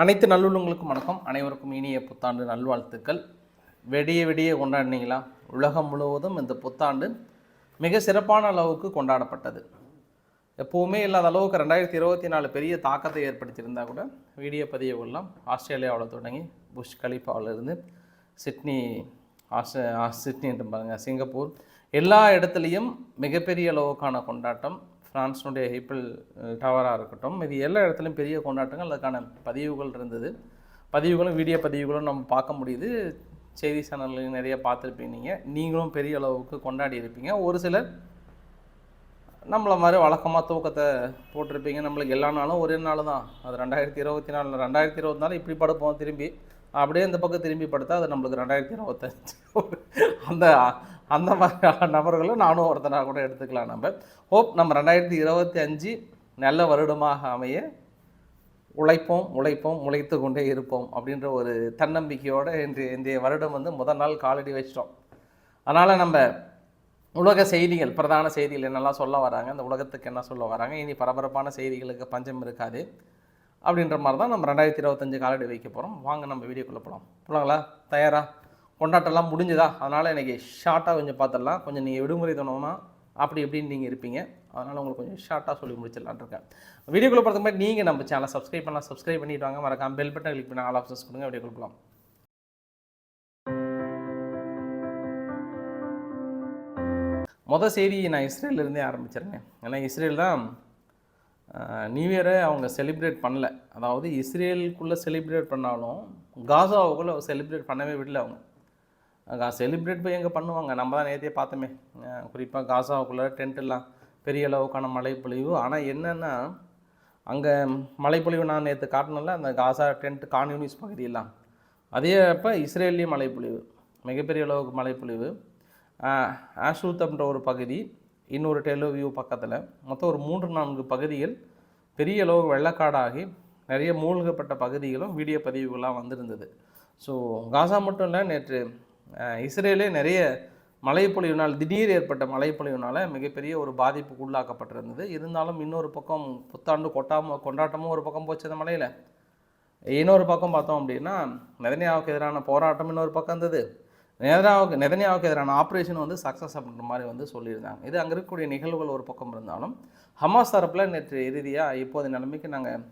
அனைத்து நல்லுள்ளங்களுக்கும் வணக்கம். அனைவருக்கும் இனிய புத்தாண்டு நல்வாழ்த்துக்கள். வெடிய வெடிய கொண்டாடினீங்களா? உலகம் முழுவதும் இந்த புத்தாண்டு மிக சிறப்பான அளவுக்கு கொண்டாடப்பட்டது. எப்போவுமே இல்லாத அளவுக்கு ரெண்டாயிரத்தி இருபத்தி நாலு பெரிய தாக்கத்தை ஏற்படுத்தியிருந்தால் கூட வீடியோ பதிவுகள்லாம் ஆஸ்திரேலியாவில் தொடங்கி புஷ் கலிஃபாவிலிருந்து சிட்னி ஆஸ்திரே சிட்னி என்று சிங்கப்பூர். எல்லா இடத்துலையும் மிகப்பெரிய அளவுக்கான கொண்டாட்டம். ஃப்ரான்ஸினுடைய ஹைப்பிள் டவராக இருக்கட்டும். இது எல்லா இடத்துலையும் பெரிய கொண்டாட்டங்கள். அதுக்கான பதிவுகள் இருந்தது. பதிவுகளும் வீடியோ பதிவுகளும் நம்ம பார்க்க முடியுது. செய்தி சேனல்கள் நிறைய பார்த்துருப்பீங்க நீங்கள் நீங்களும் பெரிய அளவுக்கு கொண்டாடி இருப்பீங்க. ஒரு சிலர் நம்மளை மாதிரி வழக்கமாக தூக்கத்தை போட்டிருப்பீங்க. நம்மளுக்கு எல்லா நாளும் ஒரே நாள் தான். அது ரெண்டாயிரத்தி இருபத்தி நாலு ரெண்டாயிரத்தி இருபத்தி நாலு இப்படி படுப்போம் திரும்பி. அப்படியே இந்த பக்கம் திரும்பி படுத்தா அது நம்மளுக்கு ரெண்டாயிரத்தி இருபத்தஞ்சு. அந்த அந்த மாதிரியான நபர்களும் நானும் ஒருத்தனாக கூட எடுத்துக்கலாம் நம்ம. ஹோப் நம்ம ரெண்டாயிரத்தி இருபத்தி அஞ்சு நல்ல வருடமாக அமைய உழைப்போம் உழைப்போம் உழைத்து கொண்டே இருப்போம் அப்படின்ற ஒரு தன்னம்பிக்கையோடு இன்று இன்றைய வருடம் வந்து முதல் நாள் காலடி வச்சிட்டோம். அதனால் நம்ம உலக செய்திகள் பிரதான செய்திகள் என்னெல்லாம் சொல்ல வராங்க அந்த உலகத்துக்கு என்ன சொல்ல வராங்க இனி பரபரப்பான செய்திகளுக்கு பஞ்சம் இருக்காது அப்படின்ற மாதிரி தான் நம்ம ரெண்டாயிரத்தி இருபத்தஞ்சு காலடி வைக்க போகிறோம் வாங்க நம்ம வீடியோக்குள்ளே போகலாம் போகலாங்களா தயாரா? கொண்டாட்டம்லாம் முடிஞ்சுதா? அதனால் எனக்கு ஷார்ட்டாக கொஞ்சம் பார்த்துடலாம் கொஞ்சம் நீங்கள் விடுமுறை தோணுமா அப்படி இப்படின்னு நீங்கள் இருப்பீங்க. அதனால் உங்களுக்கு கொஞ்சம் ஷார்ட்டாக சொல்லி முடிச்சிடலான்னு இருக்கேன். வீடியோக்குள்ளே பார்த்த மாதிரி நீங்கள் நம்ம சேனலை சப்ஸ்கிரைப் பண்ணலாம். சப்ஸ்கிரைப் பண்ணிட்டு வாங்க. மறக்காம பெல் பட்டன் கிளிக் பண்ணி ஆல் ஆப்ஷன்ஸ் கொடுங்க. வீடியோக்குள்ள போகலாம் மொதல் செய்தி நான் இஸ்ரேல்லேருந்தே ஆரம்பிச்சிருங்க. ஏன்னா இஸ்ரேல் தான் நியூ இயரை அவங்க செலிப்ரேட் பண்ணல. அதாவது இஸ்ரேலுக்குள்ளே செலிப்ரேட் பண்ணாலும் காசாவுக்குள்ளே செலிப்ரேட் பண்ணவே விடல அவங்க. செலிப்ரேட் போய் எங்கே பண்ணுவாங்க? நம்ம தான் நேற்றே பார்த்தோமே. குறிப்பாக காசாவுக்குள்ளே டென்ட் எல்லாம் பெரிய அளவுக்கான மழைப்பொழிவு. ஆனால் என்னென்னா அங்கே மழைப்பொழிவு நான் நேற்று காட்டினல அந்த காசா டென்ட் கான்யூனிஸ் பகுதியெல்லாம். அதே அப்போ இஸ்ரேலிய மழைப்பொழிவு. மிகப்பெரிய அளவுக்கு மழைப்பொழிவு. ஆஷூத்தம்ன்ற ஒரு பகுதி இன்னொரு டெலோவியூ பக்கத்தில். மொத்தம் ஒரு மூன்று நான்கு பகுதிகள் பெரிய அளவு வெள்ளக்காடாகி நிறைய மூழ்கப்பட்ட பகுதிகளும் வீடியோ பதிவுகளாக வந்திருந்தது. ஸோ காசா மட்டும் இல்லை நேற்று இஸ்ரேலே நிறைய மழைப்பொழிவுனால் திடீர் ஏற்பட்ட மழைப்பொழிவுனால மிகப்பெரிய ஒரு பாதிப்புக்கு உள்ளாக்கப்பட்டிருந்தது. இருந்தாலும் இன்னொரு பக்கம் புத்தாண்டு கொட்டாம கொண்டாட்டமும் ஒரு பக்கம் போச்சு அந்த மலையில் இன்னொரு பக்கம் பார்த்தோம் அப்படின்னா நெதனியாவுக்கு எதிரான போராட்டம் இன்னொரு பக்கம் இருந்தது. நெதனியாவுக்கு நெதனியாவுக்கு எதிரான ஆப்ரேஷன் வந்து சக்ஸஸ் அப்படின்ற மாதிரி வந்து சொல்லியிருந்தாங்க. இது அங்கே இருக்கக்கூடிய நிகழ்வுகள் ஒரு பக்கம் இருந்தாலும் ஹமாஸ் தரப்பில் நேற்று இறுதியாக இப்போது நிலைமைக்கு நாங்கள்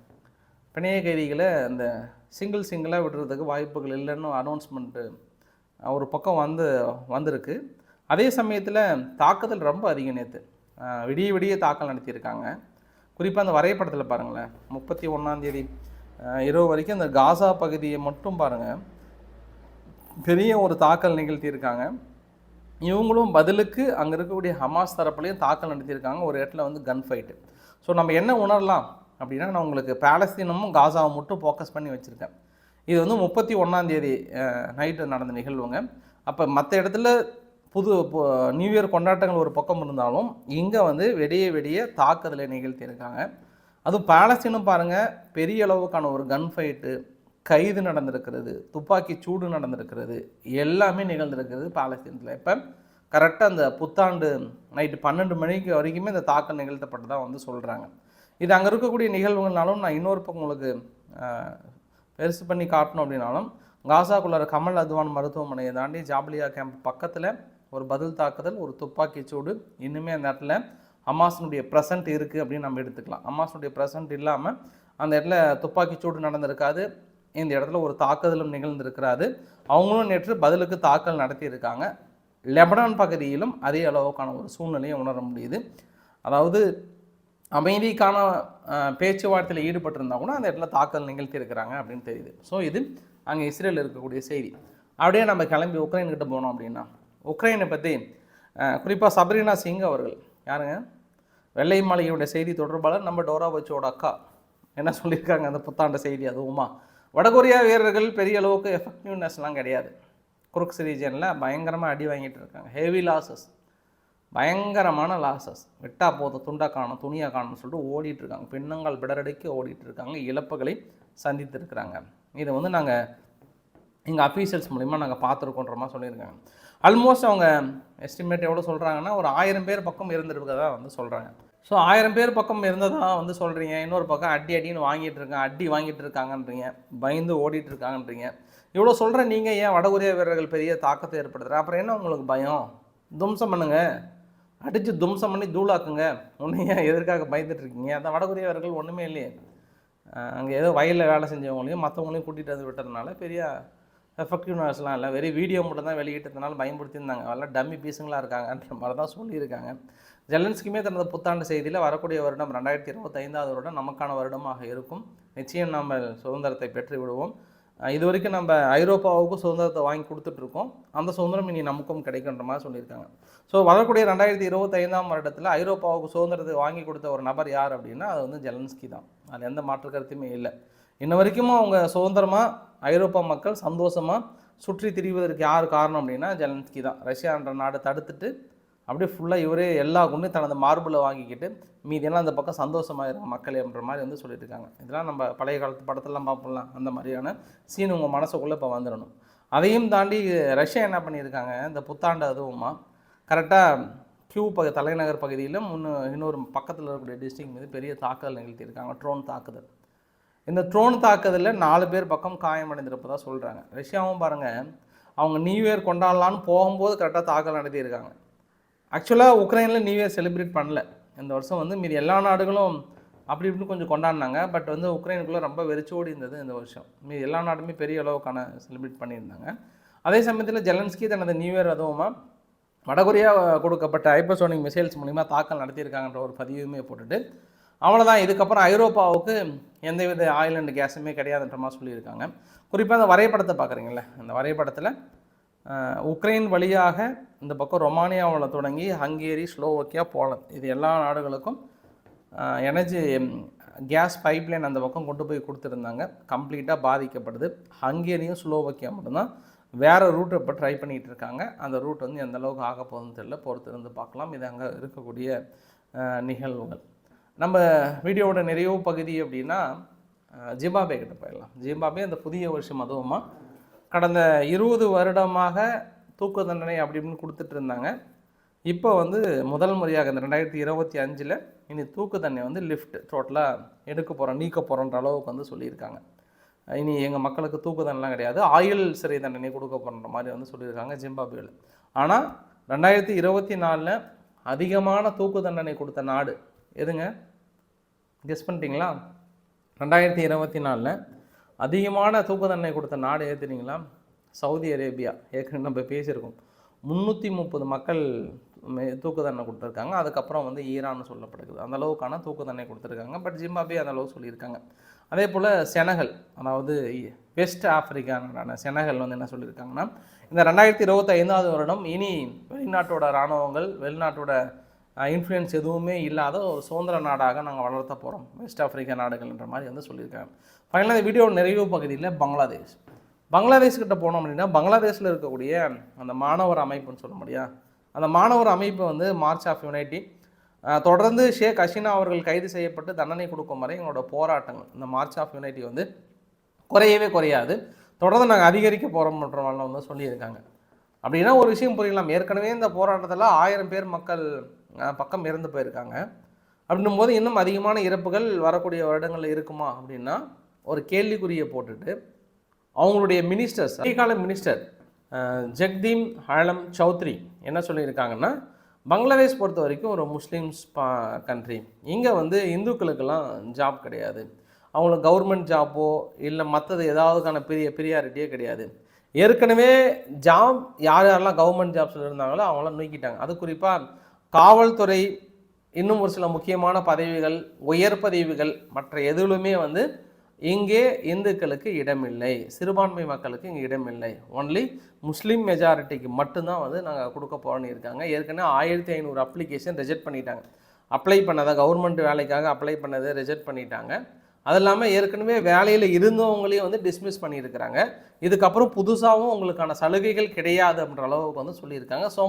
பிணைய கைதிகளை அந்த சிங்கிள் சிங்கிளாக விடுறதுக்கு வாய்ப்புகள் இல்லைன்னு அனௌன்ஸ்மெண்ட்டு ஒரு பக்கம் வந்து வந்திருக்கு. அதே சமயத்தில் தாக்குதல் ரொம்ப அதிகம் நேற்று விடிய விடிய தாக்கல் நடத்தியிருக்காங்க. குறிப்பாக அந்த வரைபடத்தில் பாருங்களேன். முப்பத்தி ஒன்றாந்தேதி இரவு வரைக்கும் அந்த காசா பகுதியை மட்டும் பாருங்கள் பெரிய ஒரு தாக்கல் நிகழ்த்தியிருக்காங்க. இவங்களும் பதிலுக்கு அங்கே இருக்கக்கூடிய ஹமாஸ் தரப்புலையும் தாக்கல் நடத்தியிருக்காங்க. ஒரு இடத்துல வந்து கன் ஃபைட்டு ஸோ நம்ம என்ன உணரலாம்? அப்படின்னா நான் உங்களுக்கு பேலஸ்தீனமும் காசாவை மட்டும் ஃபோக்கஸ் பண்ணி வச்சுருக்கேன். இது வந்து முப்பத்தி ஒன்றாந்தேதி நைட்டு நடந்த நிகழ்வுங்க. அப்போ மற்ற இடத்துல புது நியூ இயர் கொண்டாட்டங்கள் ஒரு பக்கம் இருந்தாலும் இங்கே வந்து வெடிய வெடிய தாக்குதலை நிகழ்த்தியிருக்காங்க. அதுவும் பாலஸ்தீனம் பாருங்கள் பெரிய அளவுக்கான ஒரு கன் ஃபைட்டு கைது நடந்திருக்கிறது துப்பாக்கி சூடு நடந்திருக்கிறது எல்லாமே நிகழ்ந்திருக்கிறது பாலஸ்தீனத்தில். இப்போ கரெக்டாக அந்த புத்தாண்டு நைட்டு பன்னெண்டு மணிக்கு வரைக்குமே இந்த தாக்கம் நிகழ்த்தப்பட்டதாக வந்து சொல்கிறாங்க இது அங்கே இருக்கக்கூடிய நிகழ்வுகள்னாலும் நான் இன்னொரு பக்கம் உங்களுக்கு பெருசு பண்ணி காட்டணும் அப்படின்னாலும் காசாக்குள்ளார கமல் அத்வான் மருத்துவமனையை தாண்டி ஜாப்லியா கேம்ப் பக்கத்தில் ஒரு பதில் தாக்குதல் ஒரு துப்பாக்கி சூடு. இன்னுமே அந்த இடத்துல ஹமாஸினுடைய ப்ரெசன்ட் இருக்குது அப்படின்னு நம்ம எடுத்துக்கலாம். ஹமாஸினுடைய ப்ரெசன்ட் இல்லாமல் அந்த இடத்துல துப்பாக்கி சூடு நடந்திருக்காது. இந்த இடத்துல ஒரு தாக்குதலும் நிகழ்ந்திருக்கிறாது. அவங்களும் நேற்று பதிலுக்கு தாக்கல் நடத்தியிருக்காங்க. லெபனான் பகுதியிலும் அதே அளவுக்கான ஒரு சூழ்நிலையை உணர முடியுது. அதாவது அமைதிக்கான பேச்சுவார்த்தையில் ஈடுபட்டிருந்தா கூட அந்த இடத்துல தாக்கல் நிகழ்த்தியிருக்கிறாங்க அப்படின்னு தெரியுது. ஸோ இது அங்கே இஸ்ரேல் இருக்கக்கூடிய செய்தி. அப்படியே நம்ம கிளம்பி உக்ரைன்கிட்ட போனோம் அப்படின்னா உக்ரைனை பற்றி குறிப்பாக சபரினா சிங் அவர்கள் யாருங்க? வெள்ளை மாளிகையுடைய செய்தி தொடர்பாளர் நம்ம டோரா பச்சோட அக்கா. என்ன சொல்லியிருக்காங்க அந்த புத்தாண்டு செய்தி அதுவுமா? வடகொரியா வீரர்கள் பெரிய அளவுக்கு எஃபெக்டிவ்னஸ்லாம் கிடையாது. குருக்ஸ் ரீஜனில் பயங்கரமாக அடி வாங்கிட்டு இருக்காங்க. ஹெவி லாசஸ் பயங்கரமான லாசஸ் வெட்டா போதும் துண்டா காணும் துணியா காணும்னு சொல்லிட்டு ஓடிட்டு இருக்காங்க பின்னங்கால் பிடரடைக்கு ஓடிட்டு இருக்காங்க இழப்புகளை சந்தித்திருக்கிறாங்க. இதை வந்து நாங்கள் எங்கள் அஃபீஷியல்ஸ் மூலிமா நாங்கள் பார்த்துருக்கோன்ற மாதிரி சொல்லியிருக்காங்க. ஆல்மோஸ்ட் அவங்க எஸ்டிமேட் எவ்வளோ சொல்கிறாங்கன்னா ஒரு ஆயிரம் பேர் பக்கம் இருந்திருக்கிறதா வந்து சொல்கிறாங்க ஸோ ஆயிரம் பேர் பக்கம் இருந்ததா வந்து சொல்கிறீங்க இன்னொரு பக்கம் அடி அடின்னு வாங்கிட்டு இருக்காங்க அடி வாங்கிட்டு இருக்காங்கன்றீங்க பயந்து ஓடிட்டு இருக்காங்கன்றீங்க இவ்வளோ சொல்கிற நீங்கள் ஏன் வடகொரிய வீரர்கள் பெரிய தாக்கத்தை ஏற்படுத்துகிறேன் அப்புறம் என்ன உங்களுக்கு பயம்? தும்சம் பண்ணுங்கள் அடித்து தும்சம் பண்ணி தூளாக்குங்க. ஒன்று ஏன் எதற்காக பயந்துட்டு இருக்கீங்க அந்த வடகொரியவர்கள் ஒன்றுமே இல்லையே. அங்கே ஏதோ வயலில் வேலை செஞ்சவங்களையும் மற்றவங்களையும் கூட்டிகிட்டு வந்து விட்டதுனால பெரிய எஃபெக்டிவ்னஸ்லாம் இல்லை. வெறும் வீடியோ மட்டும் தான் வெளியிட்டதுனால பயன்படுத்தியிருந்தாங்க. அதெல்லாம் டம்மி பீஸுங்களாக இருக்காங்கன்ற மாதிரி தான் சொல்லியிருக்காங்க. ஜெலன்ஸ்கியுமே தனது புத்தாண்டு செய்தியில் வரக்கூடிய வருடம் ரெண்டாயிரத்தி இருபத்தைந்தாவது வருடம் நமக்கான வருடமாக இருக்கும். நிச்சயம் நம்ம சுதந்திரத்தை பெற்று விடுவோம் இது வரைக்கும் நம்ம ஐரோப்பாவுக்கும் சுதந்திரத்தை வாங்கி கொடுத்துட்ருக்கோம். அந்த சுதந்திரம் இனி நமக்கும் கிடைக்குன்ற மாதிரி சொல்லியிருக்காங்க. ஸோ வரக்கூடிய ரெண்டாயிரத்தி இருபத்தைந்தாம் வருடத்தில் ஐரோப்பாவுக்கு சுதந்திரத்தை வாங்கி கொடுத்த ஒரு நபர் யார் அப்படின்னா அது வந்து ஜெலன்ஸ்கி தான். அது எந்த மாற்று கருத்துமே இல்லை. இன்ன வரைக்கும் அவங்க சுதந்திரமாக ஐரோப்பா மக்கள் சந்தோஷமாக சுற்றி திரிவதற்கு யார் காரணம் அப்படின்னா ஜெலன்ஸ்கி தான். ரஷ்யான்ற நாடு தடுத்துட்டு அப்படியே ஃபுல்லாக இவரே எல்லா குண்டும் தனது மார்பில் வாங்கிக்கிட்டு மீதியெல்லாம் அந்த பக்கம் சந்தோஷமாக இருங்க மக்களேன்ற மாதிரி வந்து சொல்லிட்டு இருக்காங்க இதெல்லாம் நம்ம பழைய காலத்து படத்தெல்லாம் பார்ப்போம்லாம் அந்த மாதிரியான சீன் உங்கள் மனசுக்குள்ளே இப்போ வந்துடணும். அதையும் தாண்டி ரஷ்யா என்ன பண்ணியிருக்காங்க? இந்த புத்தாண்டு அதுவுமா? கரெக்டாக கியூ பக தலைநகர் பகுதியில் முன்னு இன்னொரு பக்கத்தில் இருக்கக்கூடிய டிஸ்ட்ரிக்ட் மீது பெரிய தாக்குதல் நிகழ்த்தியிருக்காங்க ட்ரோன் தாக்குதல். இந்த ட்ரோன் தாக்குதலில் நாலு பேர் பக்கம் காயமடைந்திருப்பதாக சொல்கிறாங்க ரஷ்யாவும் பாருங்கள் அவங்க நியூ இயர் கொண்டாடலான்னு போகும்போது கரெக்டாக தாக்கல் நடத்தியிருக்காங்க. ஆக்சுவலாக உக்ரைனில் நியூ இயர் செலிப்ரேட் பண்ணல. இந்த வருஷம் வந்து மீதி எல்லா நாடுகளும் அப்படி இப்படின்னு கொஞ்சம் கொண்டாடினாங்க. பட் வந்து உக்ரைனுக்குள்ளே ரொம்ப வெறிச்சோடி இருந்தது இந்த வருஷம். மீதி எல்லா நாடுமே பெரிய அளவுக்கான செலிப்ரேட் பண்ணியிருந்தாங்க. அதே சமயத்தில் ஜெலன்ஸ்கி தனது நியூ இயர் அதுவுமா வடகொரியா கொடுக்கப்பட்ட ஹைப்பர்சோனிக் மிசைல்ஸ் மூலிமா தாக்கல் நடத்தியிருக்காங்கன்ற ஒரு பதிவுமே போட்டுட்டு அவ்வளோதான் இதுக்கப்புறம் ஐரோப்பாவுக்கு எந்தவித ஆயில் அண்ட் கேஸுமே கிடையாதுன்ற மாதிரி சொல்லியிருக்காங்க. குறிப்பாக அந்த வரைபடத்தை பார்க்குறீங்களே அந்த வரைபடத்தில் உக்ரைன் வழியாக இந்த பக்கம் ரொமானியாவில் தொடங்கி ஹங்கேரி ஸ்லோவக்கியா போலந்து. இது எல்லா நாடுகளுக்கும் எனர்ஜி கேஸ் பைப்லைன் அந்த பக்கம் கொண்டு போய் கொடுத்துருந்தாங்க. கம்ப்ளீட்டாக பாதிக்கப்படுது. ஹங்கேரியும் ஸ்லோவக்கியா மட்டும்தான். வேறு ரூட்டை இப்போ ட்ரை பண்ணிகிட்டு இருக்காங்க. அந்த ரூட் வந்து எந்த அளவுக்கு ஆக போகுதுன்னு தெரியல. பொறுத்து இருந்து பார்க்கலாம். இது அங்கே இருக்கக்கூடிய நிகழ்வுகள். நம்ம வீடியோவோட நிறைவு பகுதி அப்படின்னா ஜிம்பாபே கிட்ட போயிடலாம். ஜிம்பாபே அந்த புதிய வருஷம் அதுவுமா கடந்த இருபது வருடமாக தூக்கு தண்டனை அப்படி இப்படின்னு கொடுத்துட்டு இருந்தாங்க. இப்போ வந்து முதல் முறையாக இந்த ரெண்டாயிரத்தி இருபத்தி அஞ்சில் இனி தூக்கு தண்டனை வந்து லிஃப்ட் டோட்டலாக எடுக்க போகிறோம் நீக்க போகிறோன்ற அளவுக்கு வந்து சொல்லியிருக்காங்க. இனி எங்கள் மக்களுக்கு தூக்கு தண்டனைலாம் கிடையாது. ஆயுள் சிறை தண்டனை கொடுக்க போகிற மாதிரி வந்து சொல்லியிருக்காங்க ஜிம்பாப்வேல. ஆனால் ரெண்டாயிரத்தி இருபத்தி நாலில் அதிகமான தூக்கு தண்டனை கொடுத்த நாடு எதுங்க? கெஸ் பண்ணிட்டீங்களா? ரெண்டாயிரத்தி இருபத்தி நாலில் அதிகமான தூக்கு தண்டனை கொடுத்த நாடு ஏற்றுனீங்களா சவுதி அரேபியா. ஏற்கனவே நம்ம பேசியிருக்கோம். முந்நூற்றி முப்பது மக்கள் தூக்கு தண்டனை கொடுத்துருக்காங்க. அதுக்கப்புறம் வந்து ஈரான் சொல்லப்படுகிறது. அந்த அளவுக்கான தூக்கு தண்டனை கொடுத்துருக்காங்க. பட் ஜிம்பாபே அந்த அளவு சொல்லியிருக்காங்க. அதே போல் செனகல் அதாவது வெஸ்ட் ஆப்பிரிக்கா நாடான செனகல் வந்து என்ன சொல்லியிருக்காங்கன்னா இந்த ரெண்டாயிரத்தி இருபத்தைந்தாவது வருடம் இனி வெளிநாட்டோட இராணுவங்கள் வெளிநாட்டோட இன்ஃப்ளூயன்ஸ் எதுவுமே இல்லாத ஒரு சுதந்திர நாடாக நாங்கள் வளர்த்த போகிறோம் வெஸ்ட் ஆஃப்ரிக்கா நாடுகள்ன்ற மாதிரி வந்து சொல்லியிருக்காங்க. ஃபைனலாக இந்த வீடியோ நிறைவு பகுதியில் பங்களாதேஷ். பங்களாதேஷ் கிட்ட போனோம் அப்படின்னா பங்களாதேஷில் இருக்கக்கூடிய அந்த மாணவர் அமைப்புன்னு சொல்ல முடியா? அந்த மாணவர் அமைப்பு வந்து மார்ச் ஆஃப் யுனைட்டி தொடர்ந்து ஷேக் ஹசீனா அவர்கள் கைது செய்யப்பட்டு தண்டனை கொடுக்கும் வரை எங்களோட போராட்டங்கள் இந்த மார்ச் ஆஃப் யுனைட்டி வந்து குறையவே குறையாது. தொடர்ந்து நாங்கள் அதிகரிக்க போகிறோம்ன்ற வந்து சொல்லியிருக்காங்க. அப்படின்னா ஒரு விஷயம் புரியலாம். ஏற்கனவே இந்த போராட்டத்தில் ஆயிரம் பேர் மக்கள் பக்கம் இறந்து போயிருக்காங்க. அப்படின்னும் போது இன்னும் அதிகமான இறப்புகள் வரக்கூடிய வருடங்களில் இருக்குமா அப்படின்னா ஒரு கேள்விக்குறியை போட்டுட்டு அவங்களுடைய மினிஸ்டர்ஸ் கால மினிஸ்டர் ஜெக்தீம் ஹாலம் சௌத்ரி என்ன சொல்லியிருக்காங்கன்னா பங்களாதேஷ் பொறுத்த வரைக்கும் ஒரு முஸ்லீம்ஸ் பா கண்ட்ரி இங்கே வந்து இந்துக்களுக்கெல்லாம் ஜாப் கிடையாது. அவங்களுக்கு கவர்மெண்ட் ஜாப்போ இல்லை மற்றது ஏதாவதுக்கான பெரிய பிரியாரிட்டியே கிடையாது. ஏற்கனவே ஜாப் யார் யாரெல்லாம் கவர்மெண்ட் ஜாப்ஸில் இருந்தாங்களோ அவங்களாம் நீக்கிட்டாங்க. அது குறிப்பாக காவல்துறை இன்னும் ஒரு சில முக்கியமான பதவிகள் உயர் பதவிகள் மற்ற எதிலுமே வந்து இங்கே இந்துக்களுக்கு இடமில்லை. சிறுபான்மை மக்களுக்கு இங்கே இடமில்லை. ஒன்லி முஸ்லீம் மெஜாரிட்டிக்கு மட்டும்தான் வந்து நாங்கள் கொடுக்க போகிறோன்னு இருக்காங்க. ஏற்கனவே ஆயிரத்தி ஐநூறு அப்ளிகேஷன் ரிஜெக்ட் பண்ணிட்டாங்க. அப்ளை பண்ணதை கவர்மெண்ட் வேலைக்காக அப்ளை பண்ணதை ரிஜெக்ட் பண்ணிட்டாங்க. அது இல்லாமல் ஏற்கனவே வேலையில் இருந்தவங்களையும் வந்து டிஸ்மிஸ் பண்ணியிருக்கிறாங்க. இதுக்கப்புறம் புதுசாகவும் உங்களுக்கான சலுகைகள் கிடையாது அப்படின்ற அளவுக்கு வந்து சொல்லியிருக்காங்க. ஸோ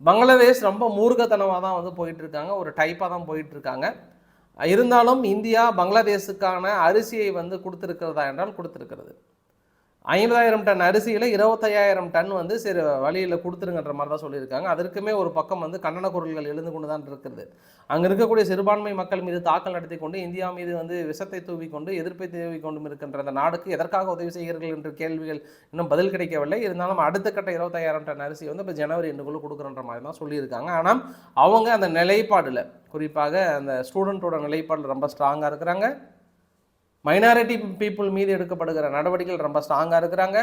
பங்களாதேஷ் ரொம்ப மூர்க்கத்தனமாக தான் வந்து போயிட்டு இருக்காங்க ஒரு டைப்பாக தான் போயிட்டு இருக்காங்க இருந்தாலும் இந்தியா பங்களாதேஷுக்கான அரிசியை வந்து கொடுத்துருக்கிறதா என்றால் கொடுத்துருக்கிறது. ஐம்பதாயிரம் டன் அரிசியில் இருபத்தையாயிரம் டன் வந்து சரி வழியில் கொடுத்துருங்கன்ற மாதிரி தான் சொல்லியிருக்காங்க. அதற்குமே ஒரு பக்கம் வந்து கண்டன குரல்கள் எழுந்து கொண்டு தான் இருக்கிறது அங்கே இருக்கக்கூடிய சிறுபான்மை மக்கள் மீது தாக்கல் நடத்தி கொண்டு இந்தியா மீது வந்து விஷத்தை தூவி கொண்டு எதிர்ப்பை தூவி கொண்டும் இருக்கின்ற அந்த நாடுக்கு எதற்காக உதவி செய்கிறீர்கள் என்ற கேள்விகள் இன்னும் பதில் கிடைக்கவில்லை. இருந்தாலும் அடுத்த கட்ட இருபத்தையாயிரம் டன் அரிசி வந்து இப்போ ஜனவரி ரெண்டுக்குள்ளே கொடுக்குறன்ற மாதிரி தான் சொல்லியிருக்காங்க. ஆனால் அவங்க அந்த நிலைப்பாடில் குறிப்பாக அந்த ஸ்டூடெண்ட்டோட நிலைப்பாடில் ரொம்ப ஸ்ட்ராங்காக இருக்கிறாங்க. மைனாரிட்டி பீப்புள் மீது எடுக்கப்படுகிற நடவடிக்கைகள் ரொம்ப ஸ்ட்ராங்காக இருக்கிறாங்க.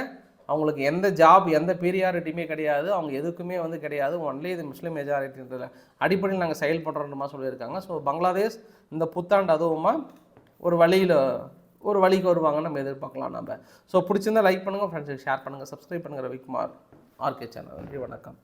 அவங்களுக்கு எந்த ஜாப் எந்த பீரியாரிட்டியுமே கிடையாது. அவங்க எதுக்குமே வந்து கிடையாது. ஒன்லி இது முஸ்லீம் மெஜாரிட்டின்ற அடிப்படையில் நாங்கள் செயல்படுறோன்ற சொல்லியிருக்காங்க. ஸோ பங்களாதேஷ் இந்த புத்தாண்டு அதுவுமா ஒரு வழியில் ஒரு வழிக்கு வருவாங்கன்னு நம்ம எதிர்பார்க்கலாம் நம்ம ஸோ பிடிச்சிருந்தா லைக் பண்ணுங்கள் ஃப்ரெண்ட்ஸுக்கு ஷேர் பண்ணுங்கள் சப்ஸ்கிரைப் பண்ணுங்கள் ரவிக்குமார் ஆர்கே சேனல் நன்றி வணக்கம்.